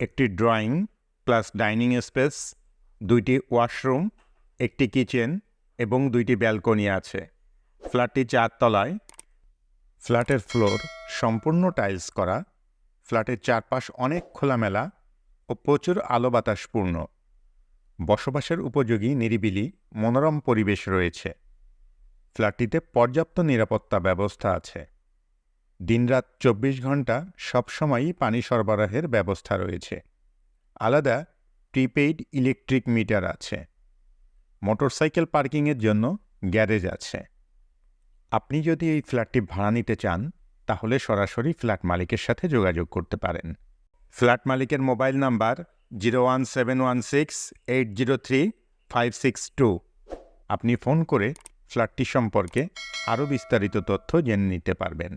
একটি drawing plus dining space, দুইটি washroom, একটি কিচেন এবং দুইটি ব্যালকনি আছে। ফ্ল্যাটটি চারতলায় ফ্ল্যাটের ফ্লোর সম্পূর্ণ টাইলস করা। ফ্ল্যাটের চারপাশ অনেক খোলামেলা ও প্রচুর আলো বাতাসপূর্ণ বসবাসের উপযোগী নিরিবিলি, মনোরম পরিবেশ রয়েছে। ফ্ল্যাটটিতে পর্যাপ্ত নিরাপত্তা ব্যবস্থা আছে। দিনরাত চব্বিশ ঘণ্টা সবসময়ই পানি সরবরাহের ব্যবস্থা রয়েছে। আলাদা প্রিপেইড ইলেকট্রিক মিটার আছে। মোটরসাইকেল পার্কিংয়ের জন্য গ্যারেজ আছে। আপনি যদি এই ফ্ল্যাটটি ভাড়া নিতে চান, তাহলে সরাসরি ফ্ল্যাট মালিকের সাথে যোগাযোগ করতে পারেন। ফ্ল্যাট মালিকের mobile number zero one seven one six eight zero three five six two. আপনি ফোন করে ফ্ল্যাটটি সম্পর্কে আরও বিস্তারিত তথ্য জেনে নিতে পারবেন।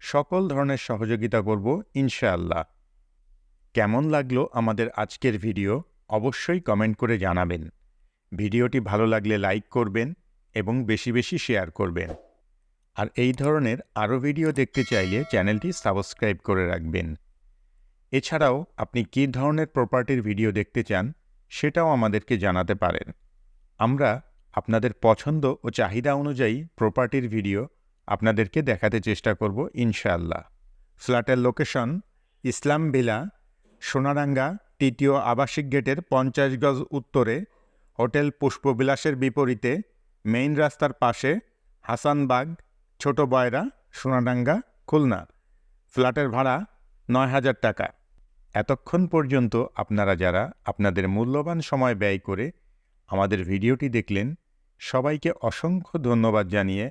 সকল ধরনের সহযোগিতা করব ইনশাআল্লাহ। কেমন লাগল আমাদের আজকের ভিডিও অবশ্যই কমেন্ট করে জানাবেন। ভিডিওটি ভালো লাগলে লাইক করবেন এবং বেশি বেশি শেয়ার করবেন। আর এই ধরনের আরও ভিডিও দেখতে চাইলে চ্যানেলটি সাবস্ক্রাইব করে রাখবেন। এছাড়াও আপনি কী ধরনের প্রপার্টির ভিডিও দেখতে চান সেটাও আমাদেরকে জানাতে পারেন। আমরা আপনাদের পছন্দ ও চাহিদা অনুযায়ী প্রপার্টির ভিডিও আপনাদেরকে দেখাতে চেষ্টা করব, ইনশাআল্লাহ। ফ্ল্যাটের লোকেশন, ইসলাম ভিলা, সোনারাঙ্গা, তৃতীয় আবাসিক গেটের পঞ্চাশ গজ উত্তরে, হোটেল পুষ্পবিলাসের বিপরীতে, মেইন রাস্তার পাশে হাসানবাগ ছোট বয়রা সোনাডাঙ্গা খুলনা। ফ্ল্যাটের ভাড়া নয় হাজার টাকা। এতক্ষণ পর্যন্ত আপনারা যারা আপনাদের মূল্যবান সময় ব্যয় করে আমাদের ভিডিওটি দেখলেন, সবাইকে অসংখ্য ধন্যবাদ জানিয়ে